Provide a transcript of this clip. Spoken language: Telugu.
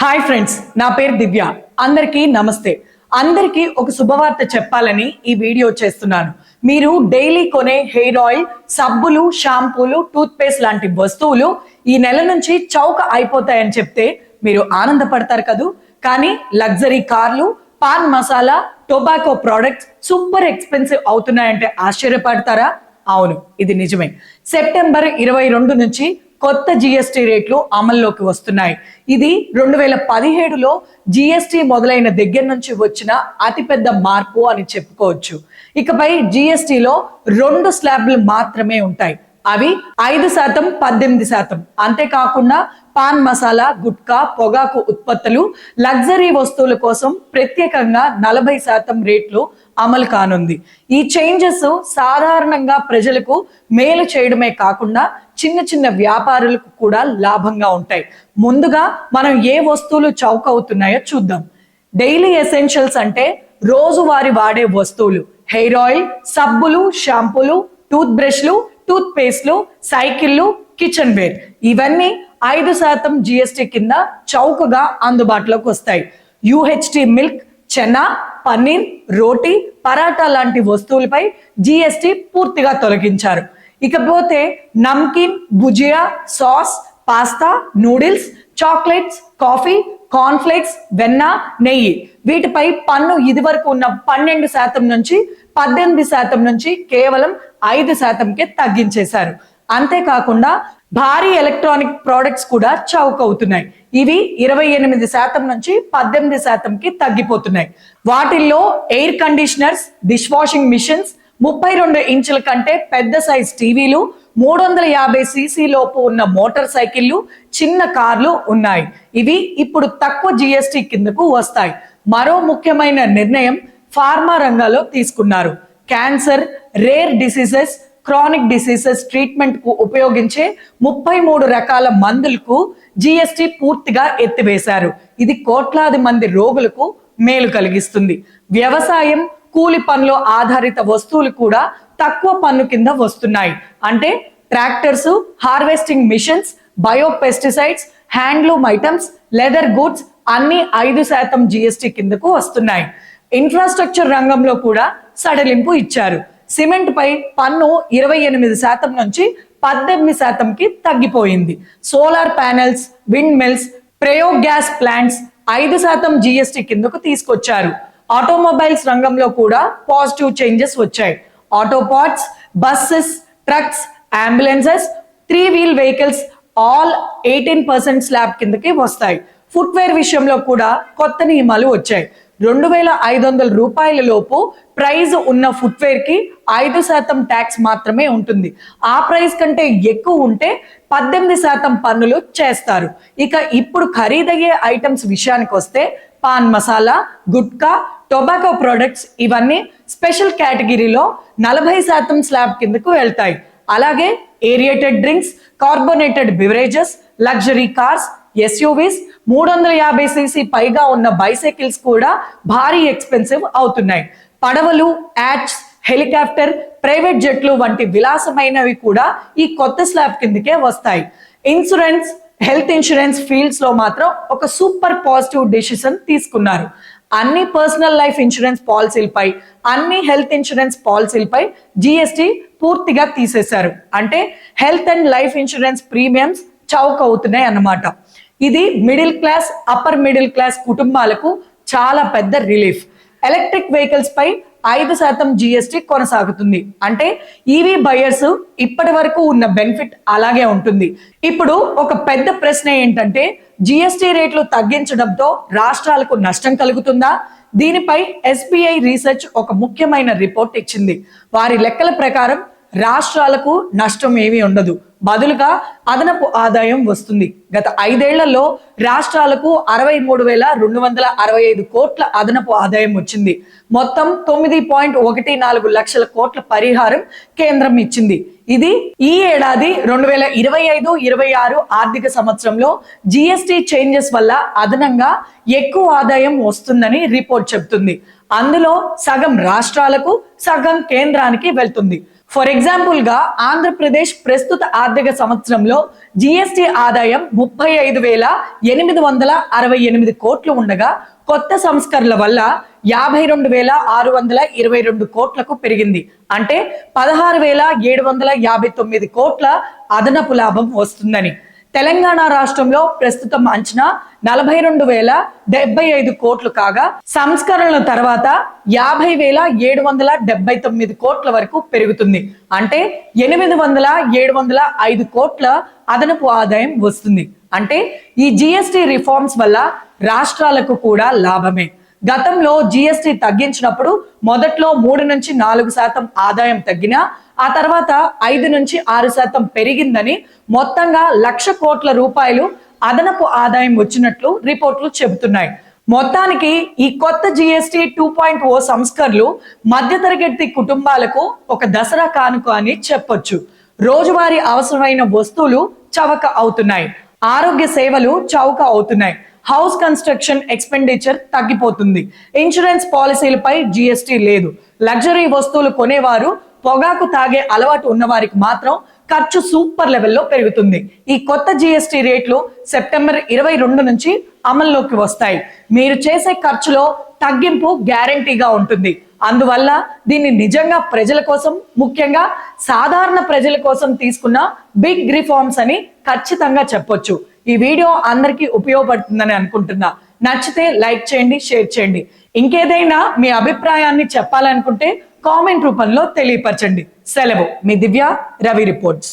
హాయ్ ఫ్రెండ్స్ నా పేరు దివ్య. అందరికీ నమస్తే. అందరికీ ఒక శుభవార్త చెప్పాలని ఈ వీడియో చేస్తున్నాను. మీరు డైలీ కొనే హెయిర్ ఆయిల్ సబ్బులు షాంపూలు టూత్ పేస్ట్ లాంటి వస్తువులు ఈ నెల నుంచి చౌక అయిపోతాయని చెప్తే మీరు ఆనందపడతారు కదూ? కానీ లగ్జరీ కార్లు pan masala tobacco products super expensive అవుతున్నాయంటే ఆశ్చర్యపడతారా? అవును ఇది నిజమే. సెప్టెంబర్ ఇరవై రెండు నుంచి కొత్త జిఎస్టి రేట్లు అమల్లోకి వస్తున్నాయి. ఇది రెండు వేల పదిహేడులో జిఎస్టి మొదలైన దగ్గర నుంచి వచ్చిన అతిపెద్ద మార్పు అని చెప్పుకోవచ్చు. ఇకపై జిఎస్టిలో రెండు స్లాబ్లు మాత్రమే ఉంటాయి. అవి ఐదు శాతం పద్దెనిమిది శాతం. అంతేకాకుండా పాన్ మసాలా గుట్కా పొగాకు ఉత్పత్తులు లగ్జరీ వస్తువుల కోసం ప్రత్యేకంగా నలభై శాతం రేట్లు అమలు కానుంది. ఈ చేంజెస్ సాధారణంగా ప్రజలకు మేలు చేయడమే కాకుండా చిన్న చిన్న వ్యాపారులకు కూడా లాభంగా ఉంటాయి. ముందుగా మనం ఏ వస్తువులు చౌక అవుతున్నాయో చూద్దాం. డైలీ ఎసెన్షియల్స్ అంటే రోజువారి వాడే వస్తువులు. హెయిర్ ఆయిల్ సబ్బులు షాంపూలు టూత్ బ్రష్లు టూత్ పేస్ట్లు సైకిళ్ళు కిచెన్ వేర్ ఇవన్నీ ఐదు శాతం జిఎస్టి కింద చౌకగా అందుబాటులోకి వస్తాయి. యుహెచ్టి మిల్క్ చెనా పన్నీర్ రోటీ పరాటా లాంటి వస్తువులపై జిఎస్టి పూర్తిగా తొలగించారు. ఇకపోతే namkeen bhujia sauce pasta noodles chocolates coffee cornflakes వెన్న నెయ్యి. వీటిపై పన్ను ఇది వరకు ఉన్న పన్నెండు శాతం నుంచి పద్దెనిమిది శాతం నుంచి కేవలం ఐదు శాతంకే తగ్గించేశారు. అంతేకాకుండా భారీ ఎలక్ట్రానిక్ ప్రోడక్ట్స్ కూడా చౌక అవుతున్నాయి ఇవి ఇరవై ఎనిమిది శాతం నుంచి పద్దెనిమిది శాతంకి తగ్గిపోతున్నాయి. వాటిల్లో air conditioners dish washing machines ముప్పై రెండు ఇంచుల కంటే పెద్ద సైజ్ టీవీలు మూడు వందల యాభై సీసీ లోపు ఉన్న మోటార్ సైకిళ్ళు చిన్న కార్లు ఉన్నాయి. ఇవి ఇప్పుడు తక్కువ జిఎస్టి కిందకు వస్తాయి. మరో ముఖ్యమైన నిర్ణయం ఫార్మా రంగంలో తీసుకున్నారు. Cancer rare diseases chronic diseases ట్రీట్మెంట్కు ఉపయోగించే ముప్పై మూడు రకాల మందులకు జిఎస్టి పూర్తిగా ఎత్తివేశారు. ఇది కోట్లాది మంది రోగులకు మేలు కలిగిస్తుంది. వ్యవసాయం కూలి పనులు ఆధారిత వస్తువులు కూడా తక్కువ పన్ను కింద వస్తున్నాయి. అంటే tractors harvesting machines bio pesticides handloom items leather goods అన్ని ఐదు శాతం జిఎస్టి కిందకు వస్తున్నాయి. ఇన్ఫ్రాస్ట్రక్చర్ రంగంలో కూడా సడలింపు ఇచ్చారు. సిమెంట్ పై పన్ను ఇరవై ఎనిమిది శాతం నుంచి పద్దెనిమిది శాతంకి తగ్గిపోయింది. సోలార్ ప్యానెల్స్ విండ్ మిల్స్ ప్రయోగ్ గ్యాస్ ప్లాంట్స్ ఐదు శాతం జిఎస్టి కిందకు తీసుకొచ్చారు. ఆటోమొబైల్స్ రంగంలో కూడా పాజిటివ్ చేంజెస్ వచ్చాయి. Auto parts buses trucks ambulances three wheel vehicles all eighteen percent slab కిందకి వస్తాయి. ఫుట్వేర్ విషయంలో కూడా కొత్త నియమాలు వచ్చాయి. రెండు వేల ఐదు వందల రూపాయల లోపు ప్రైజ్ ఉన్న ఫుట్వేర్కి ఐదు శాతం ట్యాక్స్ మాత్రమే ఉంటుంది. ఆ ప్రైస్ కంటే ఎక్కువ ఉంటే పద్దెనిమిది శాతం పన్నులు చేస్తారు. ఇక ఇప్పుడు ఖరీదయ్యే ఐటమ్స్ విషయానికి వస్తే పాన్ మసాలా గుట్కా టొబాకో ప్రొడక్ట్స్ ఇవన్నీ స్పెషల్ కేటగిరీలో నలభై శాతం స్లాబ్ కిందకు వెళ్తాయి. అలాగే aerated drinks carbonated beverages luxury cars SUVs మూడు వందల యాభై సీసీ పైగా ఉన్న బైసైకిల్స్ కూడా భారీ ఎక్స్పెన్సివ్ అవుతున్నాయి. పడవలు యాడ్స్ హెలికాప్టర్ ప్రైవేట్ జెట్లు వంటి విలాసమైనవి కూడా ఈ కొత్త స్లాబ్ కిందకే వస్తాయి. ఇన్సూరెన్స్ హెల్త్ ఇన్సూరెన్స్ ఫీల్డ్స్లో మాత్రం ఒక సూపర్ పాజిటివ్ డెసిషన్ తీసుకున్నారు. అన్ని పర్సనల్ లైఫ్ ఇన్సూరెన్స్ పాలసీలపై అన్ని హెల్త్ ఇన్సూరెన్స్ పాలసీలపై జిఎస్టి పూర్తిగా తీసేశారు. అంటే health and life insurance premiums చౌక అవుతున్నాయి అన్నమాట. ఇది middle class upper middle class కుటుంబాలకు చాలా పెద్ద రిలీఫ్. ఎలక్ట్రిక్ వెహికల్స్ పై ఐదు శాతం జిఎస్టి కొనసాగుతుంది. అంటే ఈవీ బయర్స్ ఇప్పటి వరకు ఉన్న బెనిఫిట్ అలాగే ఉంటుంది. ఇప్పుడు ఒక పెద్ద ప్రశ్న ఏంటంటే జిఎస్టి రేట్లు తగ్గించడంతో రాష్ట్రాలకు నష్టం కలుగుతుందా? దీనిపై ఎస్బీఐ రీసెర్చ్ ఒక ముఖ్యమైన రిపోర్ట్ ఇచ్చింది. వారి లెక్కల ప్రకారం రాష్ట్రాలకు నష్టం ఏమీ ఉండదు. బదులుగా అదనపు ఆదాయం వస్తుంది. గత ఐదేళ్ళలో రాష్ట్రాలకు అరవై మూడు వేల రెండు వందల అరవై ఐదు కోట్ల అదనపు ఆదాయం వచ్చింది. మొత్తం తొమ్మిది పాయింట్ ఒకటి నాలుగు లక్షల కోట్ల పరిహారం కేంద్రం ఇచ్చింది. ఇది ఈ ఏడాది రెండు వేల ఇరవై ఐదు ఇరవై ఆరు ఆర్థిక సంవత్సరంలో జిఎస్టి చేంజెస్ వల్ల అదనంగా ఎక్కువ ఆదాయం వస్తుందని రిపోర్ట్ చెబుతుంది. అందులో సగం రాష్ట్రాలకు సగం కేంద్రానికి వెళ్తుంది. ఫర్ ఎగ్జాంపుల్గా ఆంధ్రప్రదేశ్ ప్రస్తుత ఆర్థిక సంవత్సరంలో జిఎస్టి ఆదాయం ముప్పై ఐదు వేల ఎనిమిది వందల అరవై ఎనిమిది కోట్లు ఉండగా కొత్త సంస్కరణల వల్ల యాభై రెండు వేల ఆరు వందల ఇరవై రెండు కోట్లకు పెరిగింది. అంటే పదహారు వేల ఏడు వందల యాభై తొమ్మిది కోట్ల అదనపు లాభం వస్తుందని. తెలంగాణ రాష్ట్రంలో ప్రస్తుతం అంచనా నలభై రెండు వేల డెబ్బై ఐదు కోట్లు కాగా సంస్కరణల తర్వాత యాభై వేల ఏడు వందల డెబ్బై తొమ్మిది కోట్ల వరకు పెరుగుతుంది. అంటే ఎనిమిది వందల ఏడు వందల ఐదు కోట్ల అదనపు ఆదాయం వస్తుంది. అంటే ఈ జిఎస్టి రిఫార్మ్స్ వల్ల రాష్ట్రాలకు కూడా లాభమే. గతంలో జిఎస్టి తగ్గించినప్పుడు మొదట్లో మూడు నుంచి నాలుగు శాతం ఆదాయం తగ్గినా ఆ తర్వాత ఐదు నుంచి ఆరు శాతం పెరిగిందని మొత్తంగా లక్ష కోట్ల రూపాయలు అదనపు ఆదాయం వచ్చినట్లు రిపోర్ట్లు చెబుతున్నాయి. మొత్తానికి ఈ కొత్త జిఎస్టి టూ పాయింట్ ఓ సంస్కరణలు మధ్యతరగతి కుటుంబాలకు ఒక దసరా కానుక అని చెప్పొచ్చు. రోజువారీ అవసరమైన వస్తువులు చవక అవుతున్నాయి. ఆరోగ్య సేవలు చౌక అవుతున్నాయి. హౌస్ కన్స్ట్రక్షన్ ఎక్స్పెండిచర్ తగ్గిపోతుంది. ఇన్సూరెన్స్ పాలసీలపై జిఎస్టి లేదు. లగ్జరీ వస్తువులు కొనేవారు పొగాకు తాగే అలవాటు ఉన్నవారికి మాత్రం ఖర్చు సూపర్ లెవెల్లో పెరుగుతుంది. ఈ కొత్త జిఎస్టి రేట్లు సెప్టెంబర్ ఇరవై రెండు నుంచి అమల్లోకి వస్తాయి. మీరు చేసే ఖర్చులో తగ్గింపు గ్యారంటీగా ఉంటుంది. అందువల్ల దీన్ని నిజంగా ప్రజల కోసం ముఖ్యంగా సాధారణ ప్రజల కోసం తీసుకున్న బిగ్ రిఫార్మ్స్ అని ఖచ్చితంగా చెప్పొచ్చు. ఈ వీడియో అందరికీ ఉపయోగపడుతుందని అనుకుంటున్నా. నచ్చితే లైక్ చేయండి షేర్ చేయండి. ఇంకేదైనా మీ అభిప్రాయాన్ని చెప్పాలనుకుంటే కామెంట్ రూపంలో తెలియపరచండి. సెలవు. మీ దివ్య రవి రిపోర్ట్స్.